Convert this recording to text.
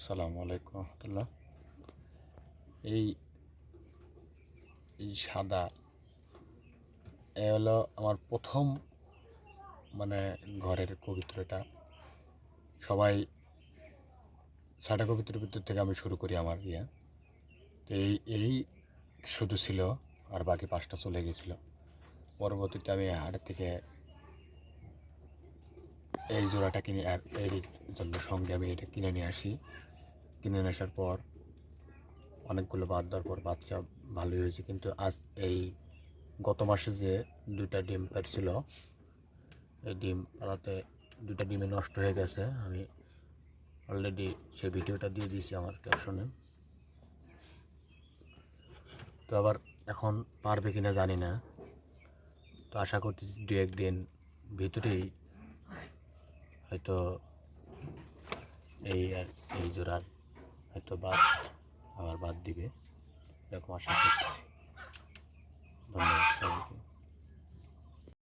আসসালামু আলাইকুম রহমতুল্লাহ। এই এই সাদা, এ হলো আমার প্রথম মানে ঘরের কবিত্র এটা। সবাই সাদা কবিত্রের ভিতর থেকে আমি শুরু করি আমার ইয়ে। তো এই এই শুধু ছিল আর বাকি পাঁচটা চলে গেছিল পরবর্তীতে আমি হাটের থেকে এই জোড়াটা কিনে আর এর জন্য সঙ্গে আমি এটা কিনে নিয়ে আসি। কিনে আসার পর অনেকগুলো বাদ দেওয়ার পর বাচ্চা ভালোই হয়েছে। কিন্তু আজ এই গত মাসে যে দুইটা ডিম পেটছিল এই ডিম পাড়াতে দুইটা ডিমে নষ্ট হয়ে গেছে। আমি অলরেডি সেই ভিডিওটা দিয়ে দিয়েছি আমার ক্যাপশনে তো আবার এখন পারবে কিনা জানি না। তো আশা করতেছি দু একদিন ভিতরেই হয়তো এই আর এই জোড়ার হয়তো বাদ আবার বাদ দিবে। এরকম আশা করতেছি। ধন্যবাদ